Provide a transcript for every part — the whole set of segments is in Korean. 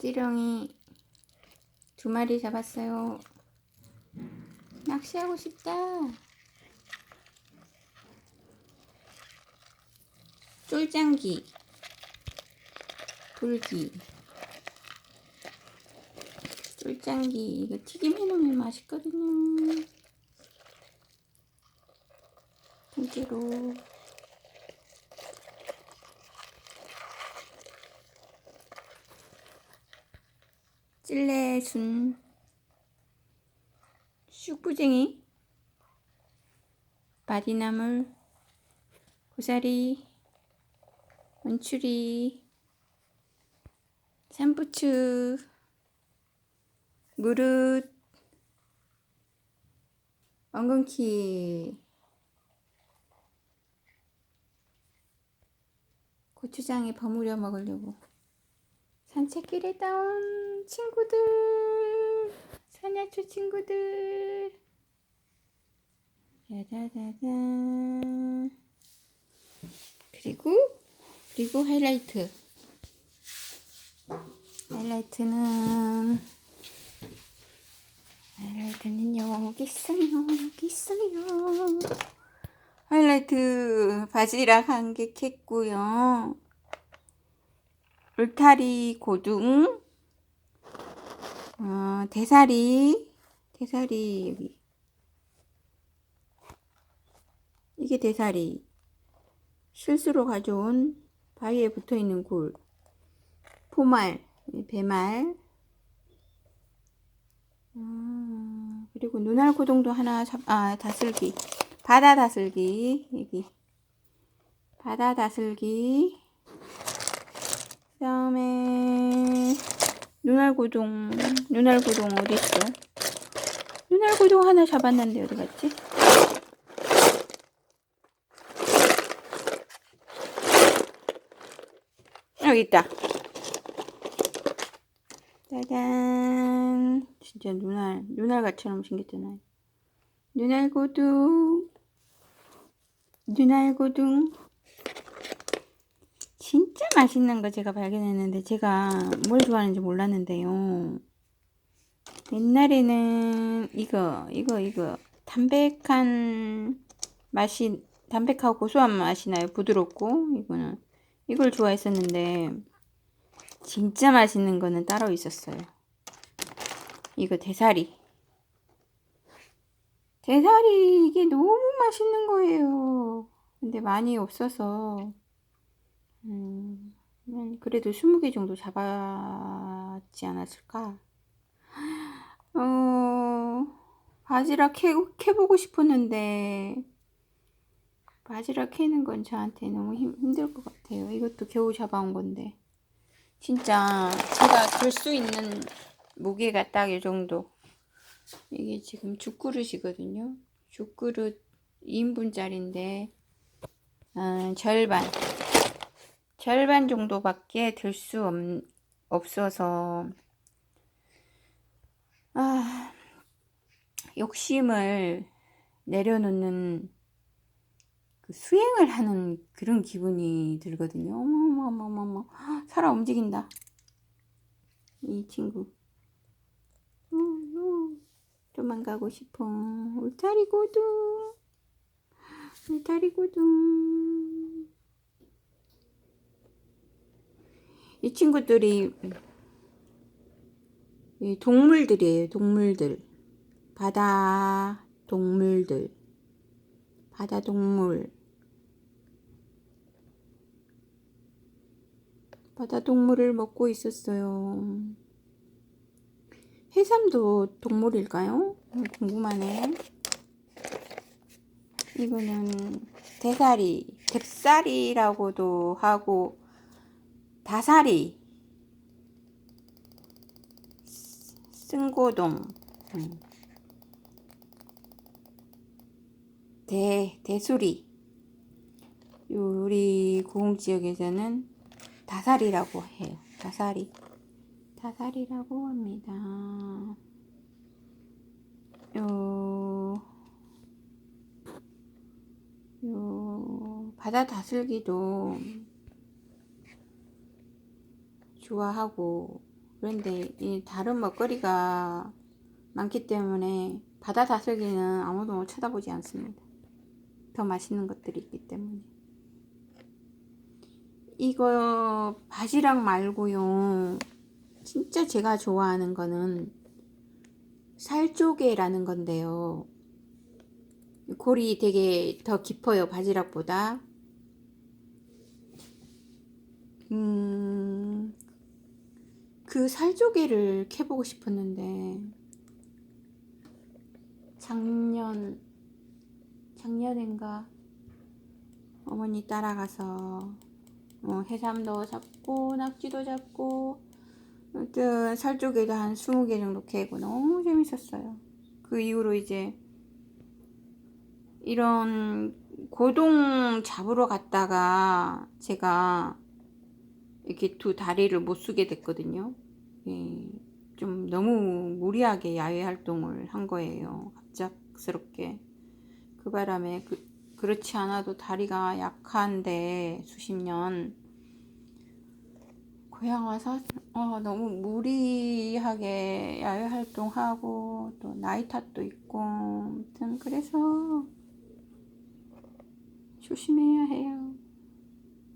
개찌렁이 두 마리 잡았어요. 낚시하고 싶다. 쫄짱기, 돌기, 쫄짱기 이거 튀김 해놓으면 맛있거든요. 통째로 찔레순 쑥부쟁이 바디나물 고사리 원추리 산부추 무릇 엉겅키 고추장에 버무려 먹으려고 산책길에 따온 친구들. 사냥초 친구들. 짜자자잔 그리고 그리고 하이라이트. 하이라이트는 하이라이트는 여기 있어요 여기 있어요. 하이라이트 바지락 한 개 캤고요. 울타리 고둥 어, 대사리 대사리 여기. 이게 대사리. 실수로 가져온 바위에 붙어 있는 굴. 포말 배말. 아, 그리고 눈알 고동도 하나 잡, 아 다슬기. 바다 다슬기 여기. 바다 다슬기. 그 다음에 눈알고동 눈알고동 어디 있어? 눈알고동 하나 잡았는데 어디 갔지? 여기 있다. 짜잔. 진짜 눈알 눈알같처럼 생겼잖아. 눈알고동 눈알고동 맛있는 거 제가 발견했는데 제가 뭘 좋아하는지 몰랐는데요. 옛날에는 이거 이거 이거 담백한 맛이 담백하고 고소한 맛이 나요. 부드럽고 이거는 이걸 좋아했었는데 진짜 맛있는 거는 따로 있었어요. 이거 대사리. 대사리 이게 너무 맛있는 거예요. 근데 많이 없어서 음, 그래도 20개 정도 잡았지 않았을까? 어, 바지락 캐, 캐보고 싶었는데, 바지락 캐는 건 저한테 너무 힘, 힘들 것 같아요. 이것도 겨우 잡아온 건데. 진짜 제가 들 수 있는 무게가 딱 이 정도. 이게 지금 죽그릇이거든요. 죽그릇 2인분짜리인데, 어, 절반. 절반 정도밖에 들 수 없어서 아, 욕심을 내려놓는 그 수행을 하는 그런 기분이 들거든요. 어머머머머머 살아 움직인다. 이 친구. 도망가고 싶어. 울타리 고둥. 울타리 고둥. 이 친구들이 동물들이에요, 동물들. 바다 동물들. 바다 동물. 바다 동물을 먹고 있었어요. 해삼도 동물일까요? 궁금하네. 이거는 대사리, 뎁사리라고도 하고 다사리, 승고동, 음. 대, 대수리. 우리 고흥 지역에서는 다사리라고 해요. 다사리. 다사리라고 합니다. 요, 요, 바다 다슬기도 좋아하고 그런데 이 다른 먹거리가 많기 때문에 바다 다슬기는 아무도 쳐다보지 않습니다. 더 맛있는 것들이 있기 때문에. 이거 바지락 말고요. 진짜 제가 좋아하는 거는 살조개라는 건데요. 골이 되게 더 깊어요. 바지락보다. 음, 그 살조개를 캐보고 싶었는데 작년 작년인가 어머니 따라가서 어, 해삼도 잡고 낙지도 잡고 아무튼 살조개도 한 20개 정도 캐고 너무 재밌었어요. 그 이후로 이제 이런 고동 잡으러 갔다가 제가 이렇게 두 다리를 못 쓰게 됐거든요. 예, 좀 너무 무리하게 야외 활동을 한 거예요. 갑작스럽게. 그 바람에 그, 그렇지 않아도 다리가 약한데 수십 년 고향 와서 어, 너무 무리하게 야외 활동하고 또 나이 탓도 있고 아무튼 그래서 조심해야 해요.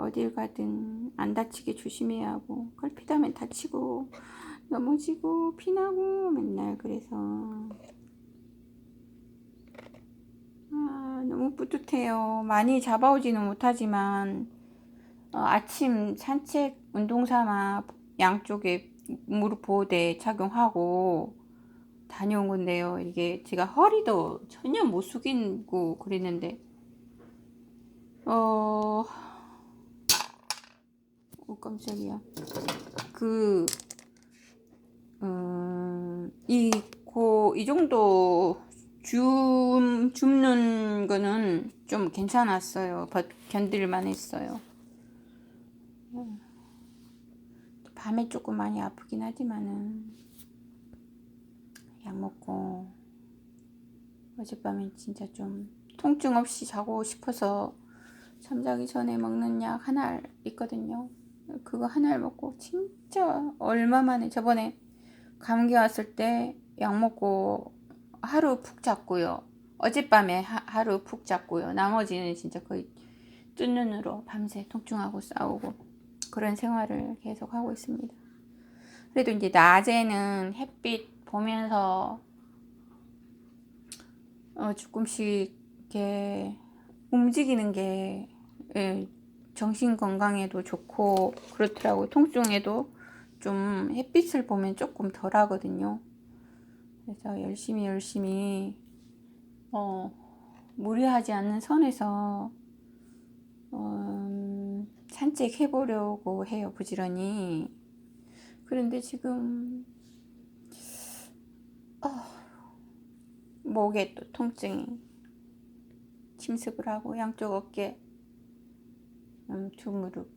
어딜 가든 안 다치게 조심해야 하고 걸핏하면 다치고 넘어지고 피나고 맨날 그래서 아, 너무 뿌듯해요. 많이 잡아오지는 못하지만 어, 아침 산책 운동 삼아 양쪽에 무릎 보호대 착용하고 다녀온 건데요. 이게 제가 허리도 전혀 못 숙이고 그랬는데 어, 오 깜짝이야. 그, 음, 이, 고, 이 정도 줌, 줍는 거는 좀 괜찮았어요. 버, 견딜만 했어요. 밤에 조금 많이 아프긴 하지만은, 약 먹고, 어젯밤에 진짜 좀 통증 없이 자고 싶어서 잠자기 전에 먹는 약 하나 있거든요. 그거 하나를 먹고 진짜 얼마 만에 저번에 감기 왔을 때 약 먹고 하루 푹 잤고요. 어젯밤에 하, 루푹 잤고요. 나머지는 진짜 거의 뜬 눈으로 밤새 통증하고 싸우고 그런 생활을 계속 하고 있습니다. 그래도 이제 낮에는 햇빛 보면서 어, 조금씩 이렇게 움직이는 게 예, 정신 건강에도 좋고 그렇더라고요. 통증에도 좀 햇빛을 보면 조금 덜 하거든요. 그래서 열심히 열심히 어, 무리하지 않는 선에서 어, 산책해 보려고 해요. 부지런히. 그런데 지금 어, 목에 또 통증이 침습을 하고 양쪽 어깨 음, 두 무릎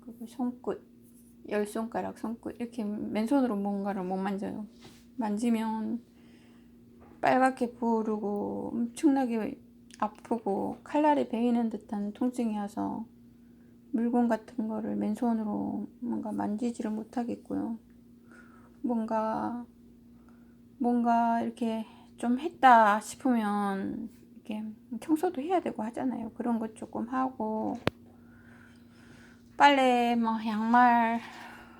그리고 손끝 열 손가락 손끝 이렇게 맨손으로 뭔가를 못 만져요. 만지면 빨갛게 부르고 엄청나게 아프고 칼날이 베이는 듯한 통증이 와서 물건 같은 거를 맨손으로 뭔가 만지지를 못하겠고요. 뭔가 뭔가 이렇게 좀 했다 싶으면 청소도 해야 되고 하잖아요. 그런 것 조금 하고 빨래 뭐 양말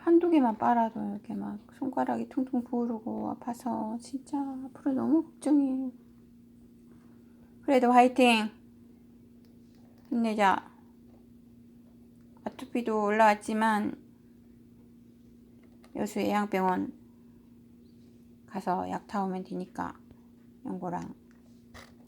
한두 개만 빨아도 이렇게 막 손가락이 퉁퉁 부르고 아파서 진짜 앞으로 너무 걱정이에요. 그래도 화이팅! 힘내자. 아토피도 올라왔지만 여수 예양병원 가서 약 타오면 되니까 연고랑